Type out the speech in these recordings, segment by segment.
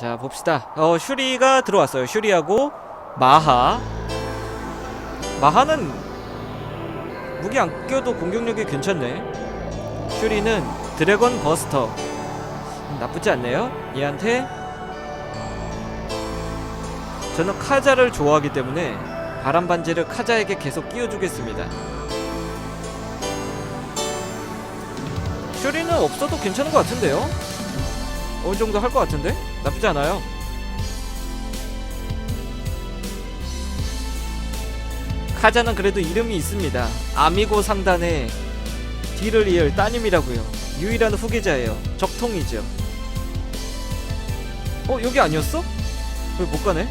자 봅시다. 어 슈리가 들어왔어요. 슈리하고 마하. 마하는 무기 안 껴도 공격력이 괜찮네. 슈리는 드래곤 버스터. 나쁘지 않네요. 얘한테 저는 카자를 좋아하기 때문에 바람 반지를 카자에게 계속 끼워주겠습니다. 슈리는 없어도 괜찮은 것 같은데요? 어느 정도 할 것 같은데 나쁘지 않아요. 카자는 그래도 이름이 있습니다. 아미고 상단의 뒤를 이을 따님이라고요. 유일한 후계자예요. 적통이죠. 어 여기 아니었어? 왜 못 가네?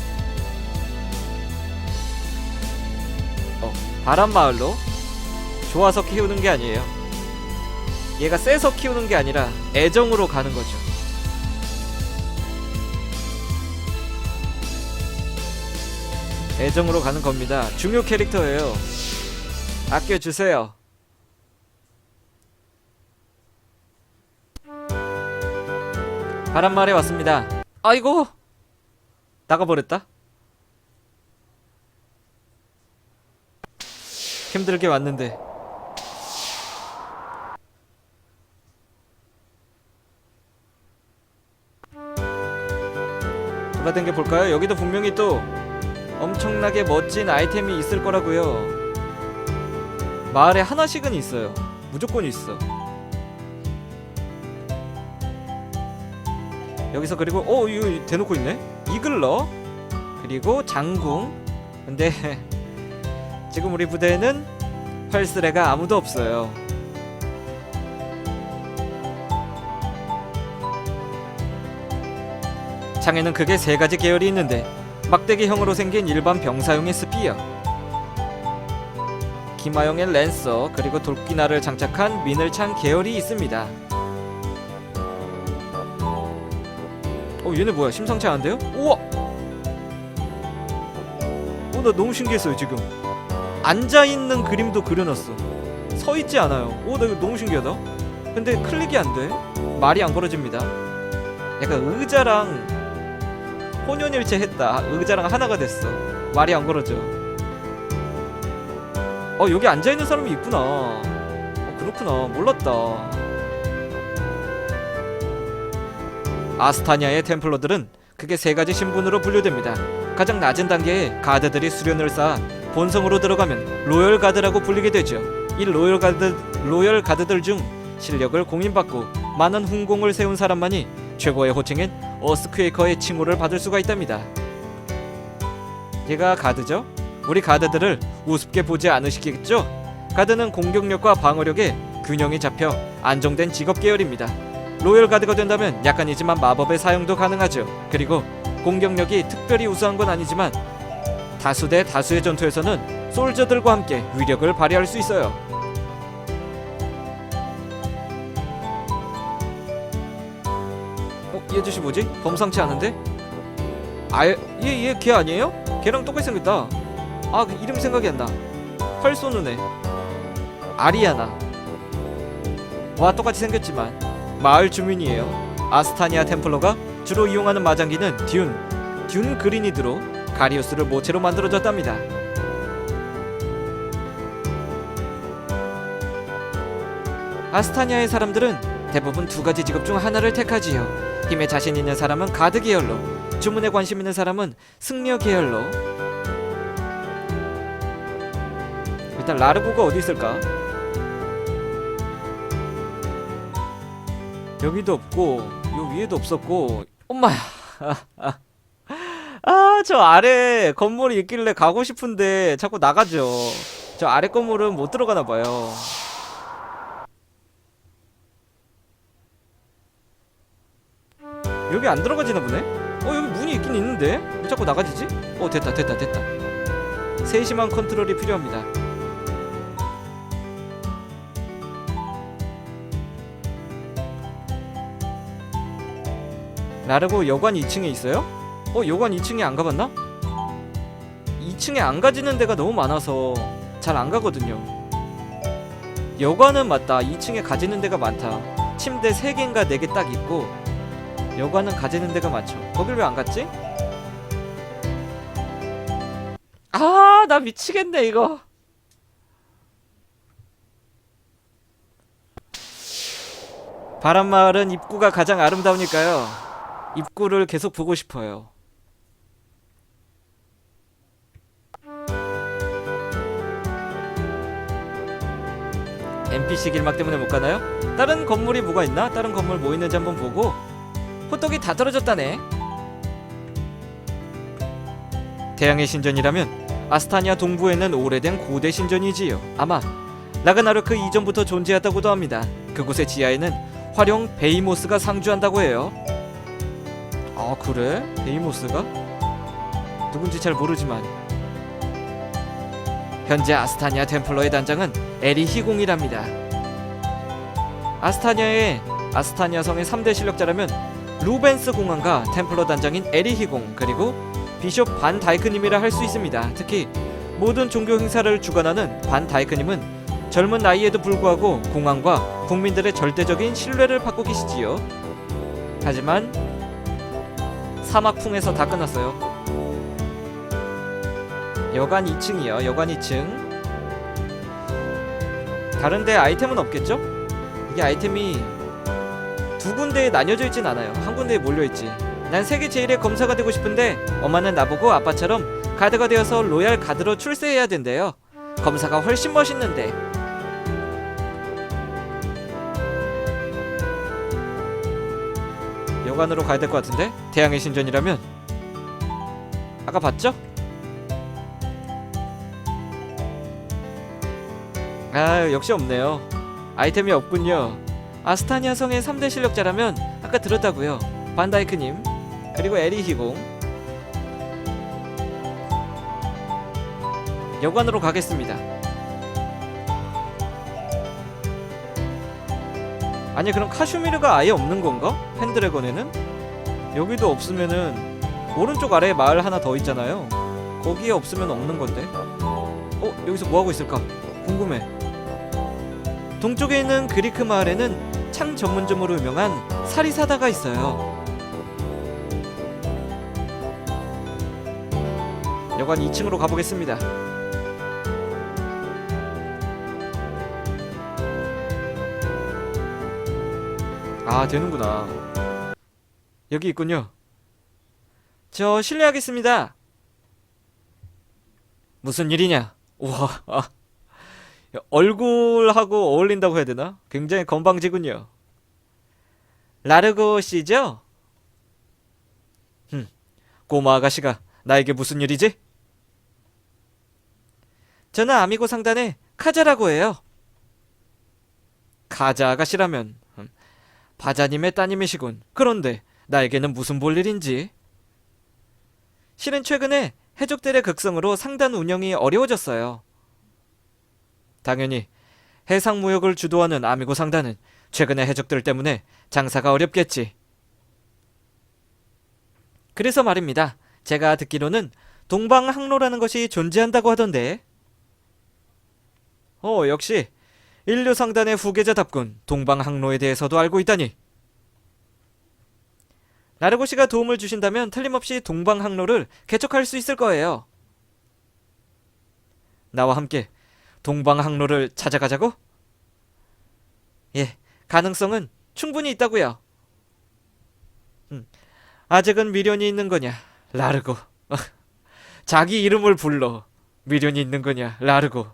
어 바람 마을로 좋아서 키우는 게 아니에요. 얘가 세서 키우는 게 아니라 애정으로 가는 거죠 애정으로 가는 겁니다. 중요 캐릭터예요. 아껴주세요. 바람말에 왔습니다. 아이고 나가버렸다. 힘들게 왔는데 돌아댕겨 볼까요? 여기도 분명히 또 엄청나게 멋진 아이템이 있을 거라고요. 마을에 하나씩은 있어요. 무조건 있어. 여기서 그리고 어 이거 대놓고 있네. 이글러 그리고 장궁. 근데 지금 우리 부대에는 펄스레가 아무도 없어요. 창에는 크게 세 가지 계열이 있는데 막대기형으로 생긴 일반 병사용의 스피어. 기마용의 랜서 그리고 돌기나를 장착한 미늘창 계열이 있습니다. 어 얘네 뭐야? 심상치 않은데요? 우와! 어나 너무 신기했어요 지금. 앉아있는 그림도 그려놨어. 서있지 않아요. 오나 이거 너무 신기하다. 근데 클릭이 안돼? 말이 안 걸어집니다. 약간 의자랑 혼연일체 했다. 의자랑 하나가 됐어. 말이 안 걸어져. 어 여기 앉아 있는 사람이 있구나. 어, 그렇구나. 몰랐다. 아스타니아의 템플러들은 크게 세 가지 신분으로 분류됩니다. 가장 낮은 단계에 가드들이 수련을 쌓아 본성으로 들어가면 로열 가드라고 불리게 되죠. 이 로열 가드 로열 가드들 중 실력을 공인받고 많은 훈공을 세운 사람만이 최고의 호칭인 어스퀘이커의 칭호를 받을 수가 있답니다. 얘가 가드죠? 우리 가드들을 우습게 보지 않으시겠죠? 가드는 공격력과 방어력에 균형이 잡혀 안정된 직업 계열입니다. 로열 가드가 된다면 약간이지만 마법의 사용도 가능하죠. 그리고 공격력이 특별히 우수한 건 아니지만 다수 대 다수의 전투에서는 솔저들과 함께 위력을 발휘할 수 있어요. 아저씨 뭐지? 범상치 않은데? 아, 얘, 얘, 걔 아니에요? 걔랑 똑같이 생겼다. 아, 그 이름 생각이 안 나. 활 쏘는 애. 아리아나. 와, 똑같이 생겼지만 마을 주민이에요. 아스타니아 템플러가 주로 이용하는 마장기는 듄, 듄 그리니드로 가리우스를 모체로 만들어졌답니다. 아스타니아의 사람들은 대부분 두 가지 직업 중 하나를 택하지요. 힘에 자신 있는 사람은 가드 계열로, 주문에 관심 있는 사람은 승려 계열로. 일단 라르고가 어디 있을까? 여기도 없고 요 위에도 없었고 엄마야 아 저 아래 건물이 있길래 가고 싶은데 자꾸 나가죠 저 아래 건물은 못 들어가나 봐요 여기 안 들어가지나 보네? 어 여기 문이 있긴 있는데 왜 자꾸 나가지지? 어 됐다 됐다 됐다 세심한 컨트롤이 필요합니다 나르고 여관 2층에 있어요? 어 여관 2층에 안 가봤나? 2층에 안 가지는 데가 너무 많아서 잘 안 가거든요 여관은 맞다 2층에 가지는 데가 많다 침대 3개인가 4개 딱 있고 여관은 가지는 데가 많죠. 거길 왜 안 갔지? 아, 나 미치겠네 이거. 바람마을은 입구가 가장 아름다우니까요. 입구를 계속 보고 싶어요. NPC 길막 때문에 못 가나요? 다른 건물이 뭐가 있나? 다른 건물 뭐 있는지 한번 보고 호떡이 다 떨어졌다네. 태양의 신전이라면 아스타니아 동부에는 오래된 고대 신전이지요. 아마 라그나로크 이전부터 존재했다고도 합니다. 그곳의 지하에는 활용 베이모스가 상주한다고 해요. 아 그래? 베이모스가? 누군지 잘 모르지만 현재 아스타니아 템플러의 단장은 에리 히공이랍니다. 아스타니아의 아스타니아 성의 3대 실력자라면 루벤스 공항과 템플러 단장인 에리 히공 그리고 비숍 반 다이크님이라 할 수 있습니다. 특히 모든 종교 행사를 주관하는 반 다이크님은 젊은 나이에도 불구하고 공항과 국민들의 절대적인 신뢰를 받고 계시지요. 하지만 사막풍에서 다 끝났어요. 여관 2층이요. 여관 2층. 다른데 아이템은 없겠죠? 이게 아이템이 두 군데에 나뉘어져 있진 않아요. 한 군데에 몰려 있지. 난 세계 제일의 검사가 되고 싶은데 엄마는 나보고 아빠처럼 가드가 되어서 로얄 가드로 출세해야 된대요. 검사가 훨씬 멋있는데. 여관으로 가야 될 것 같은데? 태양의 신전이라면 아까 봤죠? 아 역시 없네요 아이템이 없군요 아스타니아 성의 3대 실력자라면 아까 들었다고요 반다이크님 그리고 에리 히공 여관으로 가겠습니다 아니 그럼 카슈미르가 아예 없는 건가? 펜드래곤에는? 여기도 없으면은 오른쪽 아래에 마을 하나 더 있잖아요 거기에 없으면 없는 건데 어? 여기서 뭐 하고 있을까? 궁금해 동쪽에 있는 그리크 마을에는 창 전문점으로 유명한 사리사다가 있어요. 여관 2층으로 가보겠습니다. 아 되는구나. 여기 있군요. 저 실례하겠습니다. 무슨 일이냐? 우와. 아. 얼굴하고 어울린다고 해야 되나? 굉장히 건방지군요. 라르고 씨죠? 흠, 꼬마 아가씨가 나에게 무슨 일이지? 저는 아미고 상단의 카자라고 해요. 카자 아가씨라면 흠, 바자님의 따님이시군. 그런데 나에게는 무슨 볼 일인지? 실은 최근에 해적들의 극성으로 상단 운영이 어려워졌어요. 당연히 해상 무역을 주도하는 아미고 상단은 최근의 해적들 때문에 장사가 어렵겠지. 그래서 말입니다. 제가 듣기로는 동방 항로라는 것이 존재한다고 하던데. 어, 역시 인류 상단의 후계자답군. 동방 항로에 대해서도 알고 있다니. 나르고 씨가 도움을 주신다면 틀림없이 동방 항로를 개척할 수 있을 거예요. 나와 함께 동방 항로를 찾아가자고? 예, 가능성은 충분히 있다고요. 음, 아직은 미련이 있는 거냐, 라르고. 자기 이름을 불러. 미련이 있는 거냐, 라르고.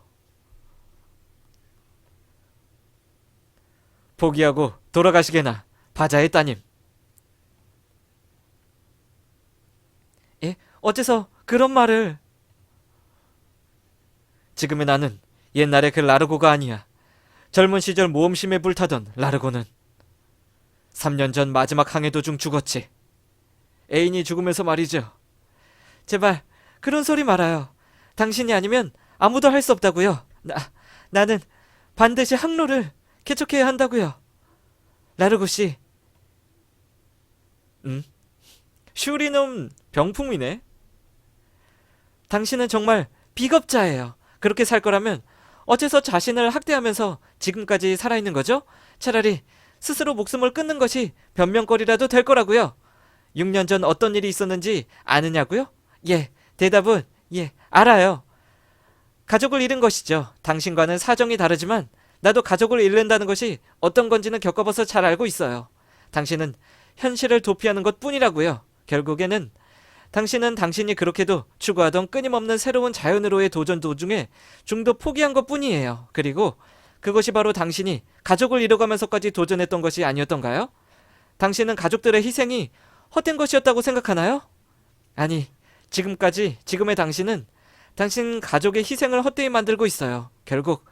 포기하고 돌아가시게나, 바자의 따님. 예, 어째서 그런 말을? 지금의 나는 옛날의 그 라르고가 아니야. 젊은 시절 모험심에 불타던 라르고는 3년 전 마지막 항해 도중 죽었지. 애인이 죽으면서 말이죠. 제발 그런 소리 말아요. 당신이 아니면 아무도 할 수 없다고요. 나 나는 반드시 항로를 개척해야 한다고요. 라르고 씨. 음? 슈리놈 병풍이네. 당신은 정말 비겁자예요. 그렇게 살 거라면 어째서 자신을 학대하면서 지금까지 살아있는 거죠? 차라리 스스로 목숨을 끊는 것이 변명거리라도 될 거라고요. 6년 전 어떤 일이 있었는지 아느냐고요? 예, 대답은 예, 알아요. 가족을 잃은 것이죠. 당신과는 사정이 다르지만 나도 가족을 잃는다는 것이 어떤 건지는 겪어봐서 잘 알고 있어요. 당신은 현실을 도피하는 것 뿐이라고요. 결국에는 당신은 당신이 그렇게도 추구하던 끊임없는 새로운 자연으로의 도전 도중에 중도 포기한 것 뿐이에요. 그리고 그것이 바로 당신이 가족을 잃어가면서까지 도전했던 것이 아니었던가요? 당신은 가족들의 희생이 헛된 것이었다고 생각하나요? 아니, 지금까지 지금의 당신은 당신 가족의 희생을 헛되이 만들고 있어요. 결국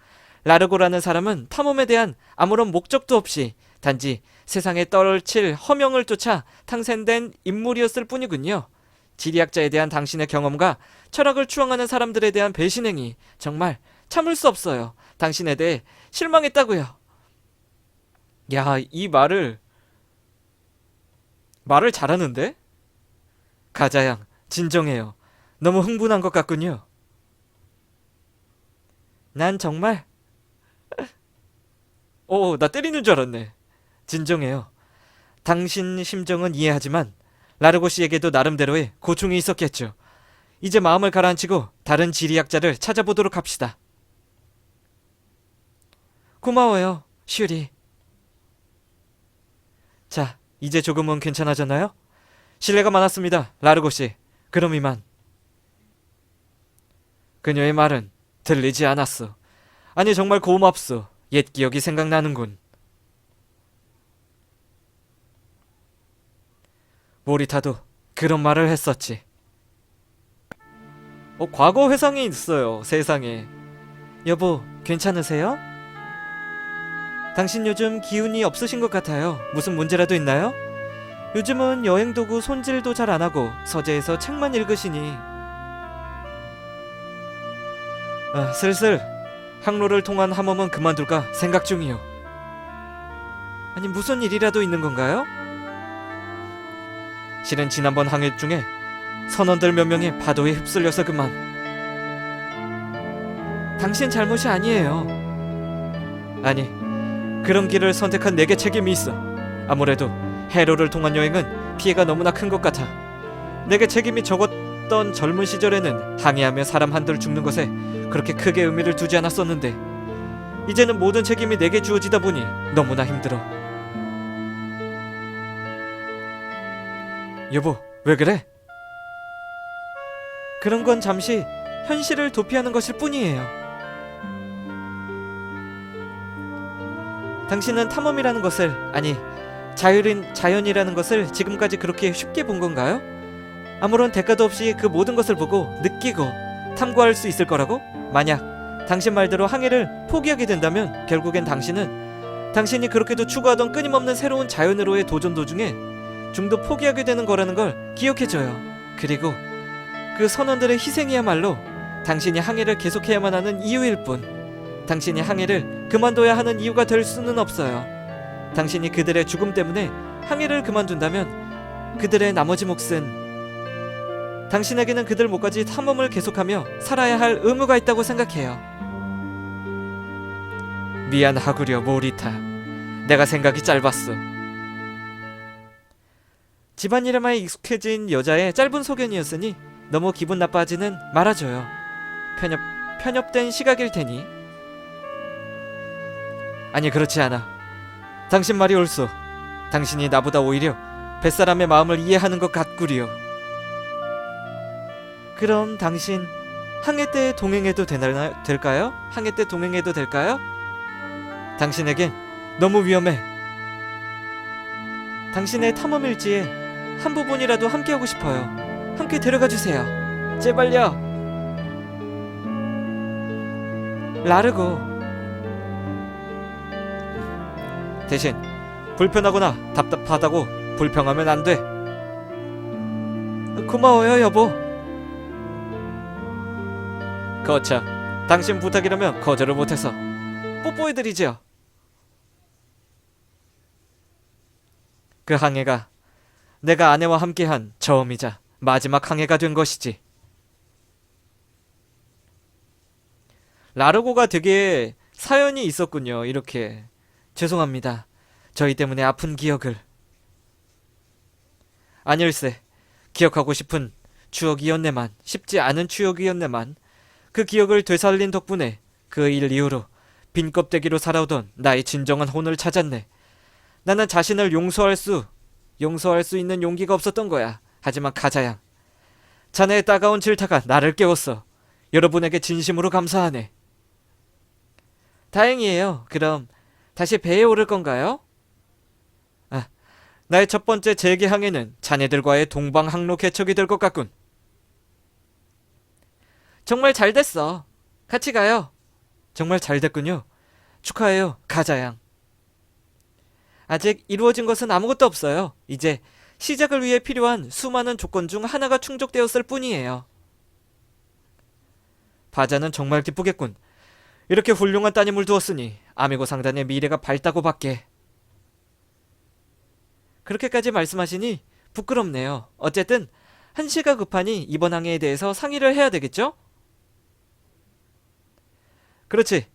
라르고라는 사람은 탐험에 대한 아무런 목적도 없이 단지 세상에 떨칠 허명을 쫓아 탄생된 인물이었을 뿐이군요. 지리학자에 대한 당신의 경험과 철학을 추앙하는 사람들에 대한 배신행위 정말 참을 수 없어요. 당신에 대해 실망했다고요. 야, 이 말을 말을 잘하는데? 가자양, 진정해요. 너무 흥분한 것 같군요. 난 정말 오, 나 때리는 줄 알았네. 진정해요. 당신 심정은 이해하지만 라르고 씨에게도 나름대로의 고충이 있었겠죠. 이제 마음을 가라앉히고 다른 지리학자를 찾아보도록 합시다. 고마워요, 슈리. 자, 이제 조금은 괜찮아졌나요? 실례가 많았습니다, 라르고 씨. 그럼 이만. 그녀의 말은 들리지 않았어. 아니 정말 고맙소. 옛 기억이 생각나는군. 모리타도 그런 말을 했었지. 어, 과거 회상이 있어요, 세상에. 여보, 괜찮으세요? 당신 요즘 기운이 없으신 것 같아요. 무슨 문제라도 있나요? 요즘은 여행 도구 손질도 잘 안 하고 서재에서 책만 읽으시니. 아, 슬슬 항로를 통한 함엄은 그만둘까 생각 중이요. 아니 무슨 일이라도 있는 건가요? 실은 지난번 항해 중에 선원들 몇 명이 파도에 휩쓸려서 그만. 당신 잘못이 아니에요. 아니 그런 길을 선택한 내게 책임이 있어. 아무래도 해로를 통한 여행은 피해가 너무나 큰 것 같아. 내게 책임이 적었던 젊은 시절에는 항해하며 사람 한둘 죽는 것에 그렇게 크게 의미를 두지 않았었는데 이제는 모든 책임이 내게 주어지다 보니 너무나 힘들어. 여보, 왜 그래? 그런 건 잠시 현실을 도피하는 것일 뿐이에요. 당신은 탐험이라는 것을 아니 자율인 자연이라는 것을 지금까지 그렇게 쉽게 본 건가요? 아무런 대가도 없이 그 모든 것을 보고 느끼고 탐구할 수 있을 거라고? 만약 당신 말대로 항해를 포기하게 된다면 결국엔 당신은 당신이 그렇게도 추구하던 끊임없는 새로운 자연으로의 도전 도중에 중도 포기하게 되는 거라는 걸 기억해줘요. 그리고 그 선원들의 희생이야말로 당신이 항해를 계속해야만 하는 이유일 뿐. 당신이 항해를 그만둬야 하는 이유가 될 수는 없어요. 당신이 그들의 죽음 때문에 항해를 그만둔다면 그들의 나머지 몫은 당신에게는 그들 목까지 탐험을 계속하며 살아야 할 의무가 있다고 생각해요. 미안하구려 모리타. 내가 생각이 짧았어. 집안 일에만 익숙해진 여자의 짧은 소견이었으니 너무 기분 나빠하지는 말아줘요. 편협 편협된 시각일 테니. 아니 그렇지 않아. 당신 말이 옳소. 당신이 나보다 오히려 뱃사람의 마음을 이해하는 것 같구려. 그럼 당신 항해 때 동행해도 되나, 될까요? 항해 때 동행해도 될까요? 당신에겐 너무 위험해. 당신의 탐험 일지에 한 부분이라도 함께 하고 싶어요. 함께 데려가 주세요. 제발요. 라르고. 대신 불편하거나 답답하다고 불평하면 안 돼. 고마워요, 여보. 거참, 당신 부탁이라면 거절을 못해서 뽀뽀해드리죠. 그 항해가 내가 아내와 함께한 처음이자 마지막 항해가 된 것이지. 라르고가 되게 사연이 있었군요. 이렇게 죄송합니다. 저희 때문에 아픈 기억을. 아닐세. 기억하고 싶은 추억이었네만 쉽지 않은 추억이었네만 그 기억을 되살린 덕분에 그 일 이후로 빈 껍데기로 살아오던 나의 진정한 혼을 찾았네. 나는 자신을 용서할 수 용서할 수 있는 용기가 없었던 거야. 하지만 가자양 자네의 따가운 질타가 나를 깨웠어. 여러분에게 진심으로 감사하네. 다행이에요. 그럼 다시 배에 오를 건가요? 아, 나의 첫 번째 재개항에는 자네들과의 동방 항로 개척이 될 것 같군. 정말 잘 됐어. 같이 가요. 정말 잘 됐군요. 축하해요, 가자양. 아직 이루어진 것은 아무것도 없어요. 이제 시작을 위해 필요한 수많은 조건 중 하나가 충족되었을 뿐이에요. 바자는 정말 기쁘겠군. 이렇게 훌륭한 따님을 두었으니 아미고 상단의 미래가 밝다고 밖에. 그렇게까지 말씀하시니 부끄럽네요. 어쨌든 한시가 급하니 이번 항해에 대해서 상의를 해야 되겠죠? 그렇지.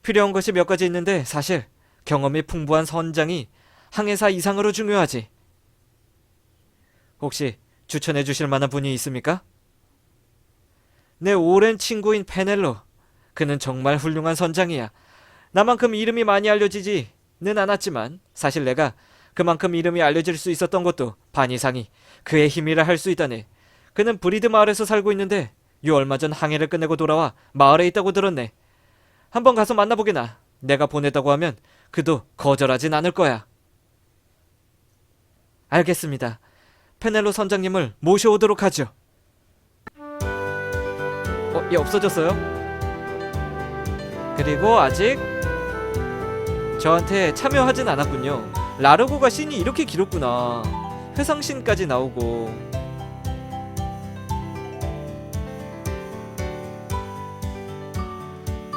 필요한 것이 몇 가지 있는데 사실 경험이 풍부한 선장이 항해사 이상으로 중요하지. 혹시 추천해 주실 만한 분이 있습니까? 내 오랜 친구인 페넬로. 그는 정말 훌륭한 선장이야. 나만큼 이름이 많이 알려지지는 않았지만 사실 내가 그만큼 이름이 알려질 수 있었던 것도 반 이상이 그의 힘이라 할 수 있다네. 그는 브리드 마을에서 살고 있는데 요 얼마 전 항해를 끝내고 돌아와 마을에 있다고 들었네. 한번 가서 만나보게나. 내가 보냈다고 하면 그도 거절하진 않을 거야. 알겠습니다. 페넬로 선장님을 모셔오도록 하죠. 어, 얘 없어졌어요? 그리고 아직 저한테 참여하진 않았군요. 라르고가 씬이 이렇게 길었구나. 회상씬까지 나오고.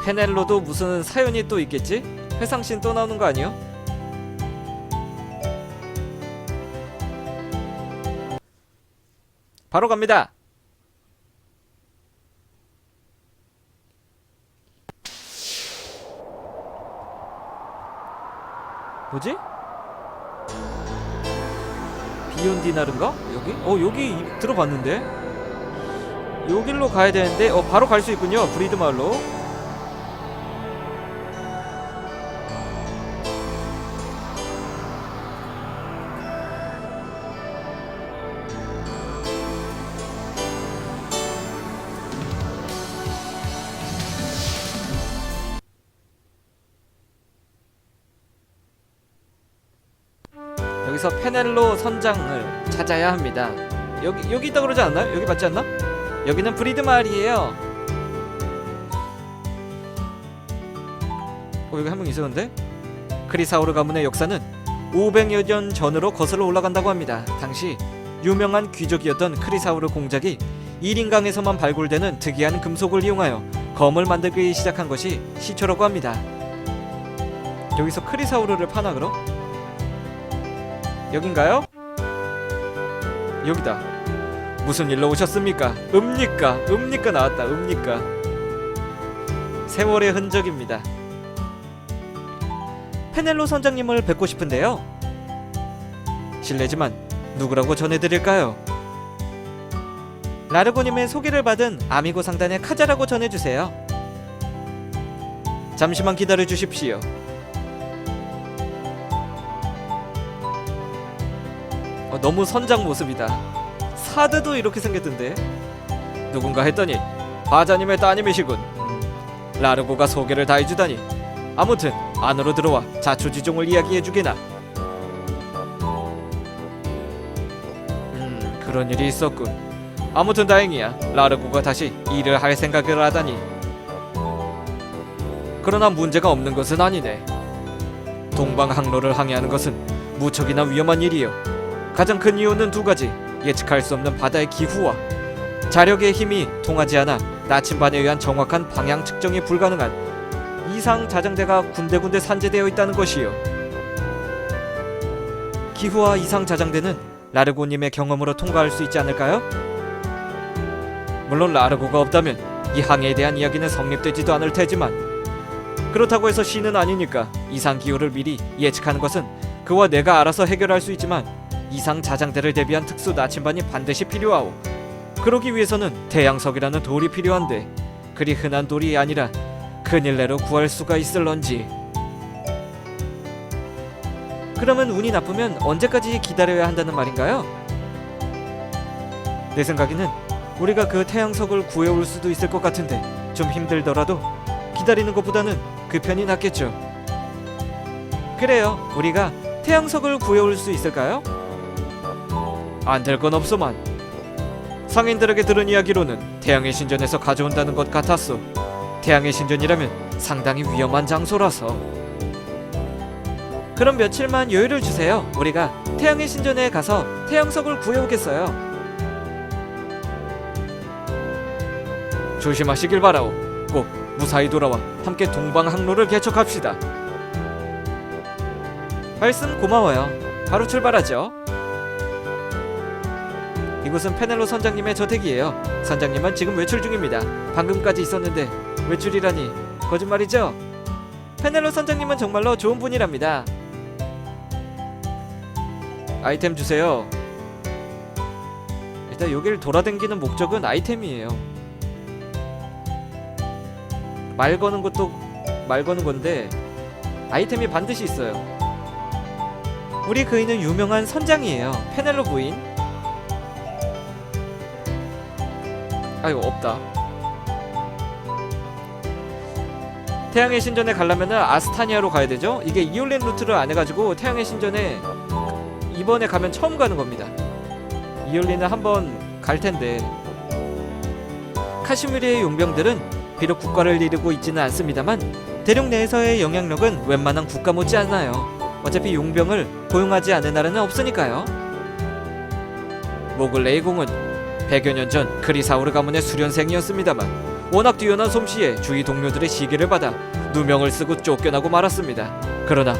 페넬로도 무슨 사연이 또 있겠지? 회상씬 또 나오는 거 아니요? 바로 갑니다. 뭐지? 비욘디나른가? 여기? 어 여기 이- 들어봤는데? 여길로 가야 되는데 어 바로 갈 수 있군요 브리드 마을로 페넬로 선장을 찾아야 합니다. 여기 여기 있다 그러지 않나요? 여기 맞지 않나? 여기는 브리드 마을이에요. 어 여기 한 명 있었는데? 크리사우르 가문의 역사는 500여 년 전으로 거슬러 올라간다고 합니다. 당시 유명한 귀족이었던 크리사우르 공작이 이린강에서만 발굴되는 특이한 금속을 이용하여 검을 만들기 시작한 것이 시초라고 합니다. 여기서 크리사우르를 파나 그럼? 여긴가요? 여기다. 무슨 일로 오셨습니까? 읍니까? 읍니까 나왔다. 읍니까? 세월의 흔적입니다. 페넬로 선장님을 뵙고 싶은데요. 실례지만 누구라고 전해드릴까요? 라르고님의 소개를 받은 아미고 상단의 카자라고 전해주세요. 잠시만 기다려 주십시오. 어, 너무 선장 모습이다. 사드도 이렇게 생겼던데. 누군가 했더니 바자님의 따님이시군. 음, 라르고가 소개를 다 해주다니. 아무튼 안으로 들어와 자초지종을 이야기해주게나. 음 그런 일이 있었군. 아무튼 다행이야. 라르고가 다시 일을 할 생각을 하다니. 그러나 문제가 없는 것은 아니네. 동방 항로를 항해하는 것은 무척이나 위험한 일이요. 가장 큰 이유는 두 가지. 예측할 수 없는 바다의 기후와 자력의 힘이 통하지 않아 나침반에 의한 정확한 방향 측정이 불가능한 이상 자장대가 군데군데 산재되어 있다는 것이요. 기후와 이상 자장대는 라르고님의 경험으로 통과할 수 있지 않을까요? 물론 라르고가 없다면 이 항해에 대한 이야기는 성립되지도 않을 테지만 그렇다고 해서 신은 아니니까 이상 기후를 미리 예측하는 것은 그와 내가 알아서 해결할 수 있지만 이상 자장대를 대비한 특수 나침반이 반드시 필요하오. 그러기 위해서는 태양석이라는 돌이 필요한데 그리 흔한 돌이 아니라 큰일내로 구할 수가 있을런지. 그러면 운이 나쁘면 언제까지 기다려야 한다는 말인가요? 내 생각에는 우리가 그 태양석을 구해올 수도 있을 것 같은데 좀 힘들더라도 기다리는 것보다는 그 편이 낫겠죠. 그래요. 우리가 태양석을 구해올 수 있을까요? 안 될 건 없소만. 상인들에게 들은 이야기로는 태양의 신전에서 가져온다는 것 같았소. 태양의 신전이라면 상당히 위험한 장소라서. 그럼 며칠만 여유를 주세요. 우리가 태양의 신전에 가서 태양석을 구해오겠어요. 조심하시길 바라오. 꼭 무사히 돌아와 함께 동방 항로를 개척합시다. 말씀 고마워요. 바로 출발하죠. 이곳은 페넬로 선장님의 저택이에요. 선장님은 지금 외출 중입니다. 방금까지 있었는데 외출이라니 거짓말이죠? 페넬로 선장님은 정말로 좋은 분이랍니다. 아이템 주세요. 일단 여기를 돌아다니는 목적은 아이템이에요. 말 거는 것도 말 거는 건데 아이템이 반드시 있어요. 우리 그이는 유명한 선장이에요. 페넬로 부인. 아이고 없다. 태양의 신전에 가려면은 아스타니아로 가야 되죠. 이게 이올렌 루트를 안 해가지고 태양의 신전에 이번에 가면 처음 가는 겁니다. 이올린은 한번 갈 텐데 카시미르의 용병들은 비록 국가를 이루고 있지는 않습니다만 대륙 내에서의 영향력은 웬만한 국가 못지 않아요. 어차피 용병을 고용하지 않은 나라는 없으니까요. 모글레이 공은 100여 년 전 크리사우르 가문의 수련생이었습니다만 워낙 뛰어난 솜씨에 주위 동료들의 시기를 받아 누명을 쓰고 쫓겨나고 말았습니다. 그러나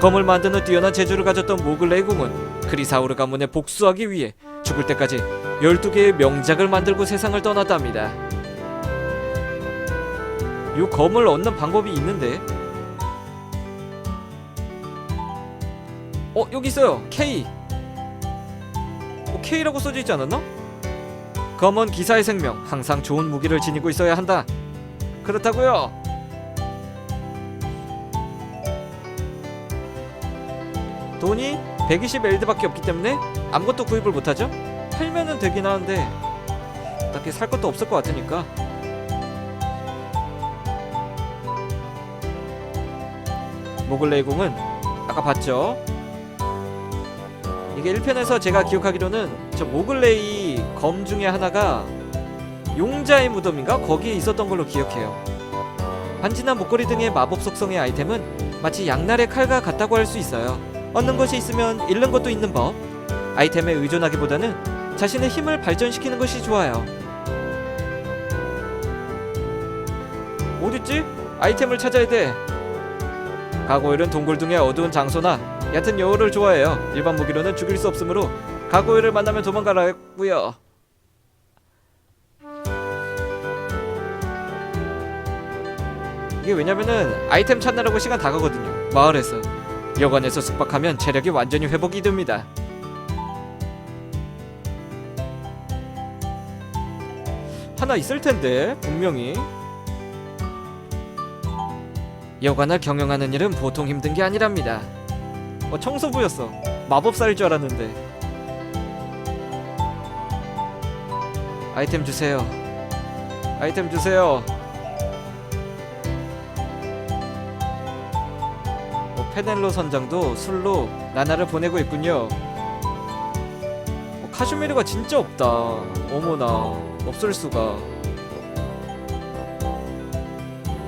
검을 만드는 뛰어난 재주를 가졌던 모글레이 공은 크리사우르 가문에 복수하기 위해 죽을 때까지 12개의 명작을 만들고 세상을 떠났답니다. 요 검을 얻는 방법이 있는데 어 여기 있어요 K 어, K라고 써져 있지 않았나? 검은 기사의 생명 항상 좋은 무기를 지니고 있어야 한다. 그렇다고요? 돈이 120 엘드밖에 없기 때문에 아무것도 구입을 못하죠? 팔면은 되긴 하는데 딱히 살 것도 없을 것 같으니까. 모글레이 공은 아까 봤죠? 이게 1편에서 제가 기억하기로는 저 모글레이 검 중에 하나가 용자의 무덤인가? 거기에 있었던 걸로 기억해요. 반지나 목걸이 등의 마법 속성의 아이템은 마치 양날의 칼과 같다고 할 수 있어요. 얻는 것이 있으면 잃는 것도 있는 법. 아이템에 의존하기보다는 자신의 힘을 발전시키는 것이 좋아요. 어딨지? 아이템을 찾아야 돼. 가고일은 동굴 등의 어두운 장소나 얕은 여울을 좋아해요. 일반 무기로는 죽일 수 없으므로 가고일을 만나면 도망가라고요. 이게 왜냐면은 아이템 찾느라고 시간 다 가거든요. 마을에서 여관에서 숙박하면 체력이 완전히 회복이 됩니다. 하나 있을 텐데 분명히 여관을 경영하는 일은 보통 힘든 게 아니랍니다. 어, 청소부였어. 마법사일 줄 알았는데. 아이템 주세요. 아이템 주세요. 페넬로 선장도 술로 나나를 보내고 있군요. 어, 카슈미르가 진짜 없다. 어머나 없을 수가.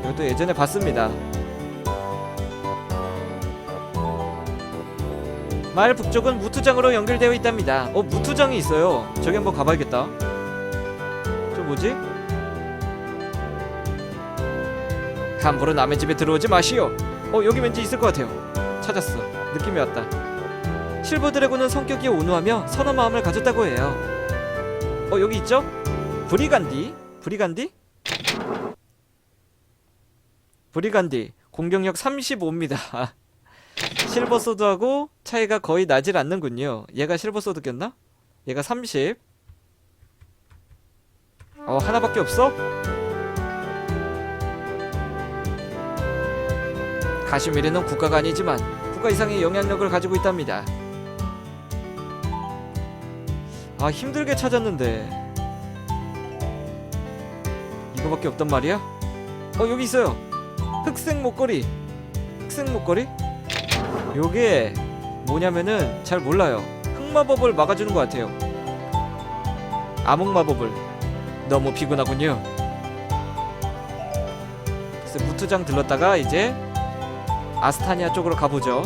이것도 예전에 봤습니다. 마을 북쪽은 무투장으로 연결되어 있답니다. 어 무투장이 있어요. 저기 한번 가봐야겠다. 저 뭐지? 함부로 남의 집에 들어오지 마시오. 어 여기 왠지 있을 것 같아요. 찾았어. 느낌이 왔다. 실버 드래곤은 성격이 온후하며 선한 마음을 가졌다고 해요. 어 여기 있죠? 브리간디? 브리간디? 브리간디 공격력 35입니다. 실버 소드하고 차이가 거의 나질 않는군요. 얘가 실버 소드 꼈나? 얘가 30. 어, 하나밖에 없어? 가슈미르는 국가가 아니지만 국가 이상의 영향력을 가지고 있답니다. 아, 힘들게 찾았는데. 이거밖에 없단 말이야? 어, 여기 있어요. 흑색 목걸이. 흑색 목걸이? 요게 뭐냐면은 잘 몰라요. 흑마법을 막아주는 것 같아요. 암흑마법을. 너무 피곤하군요. 그래서 무투장 들렀다가 이제 아스타니아 쪽으로 가보죠.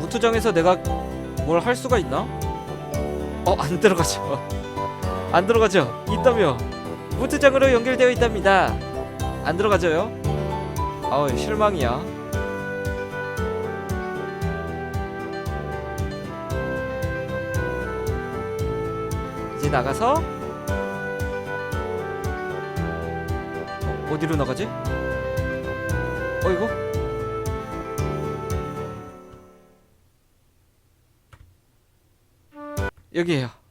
무투장에서 내가 뭘 할 수가 있나? 어, 안 들어가죠. 안 들어가죠. 있다며. 무투장으로 연결되어 있답니다. 안 들어가져요. 아우, 실망이야. 나가서 어, 어디로 나가지? 어 이거? 여기에요.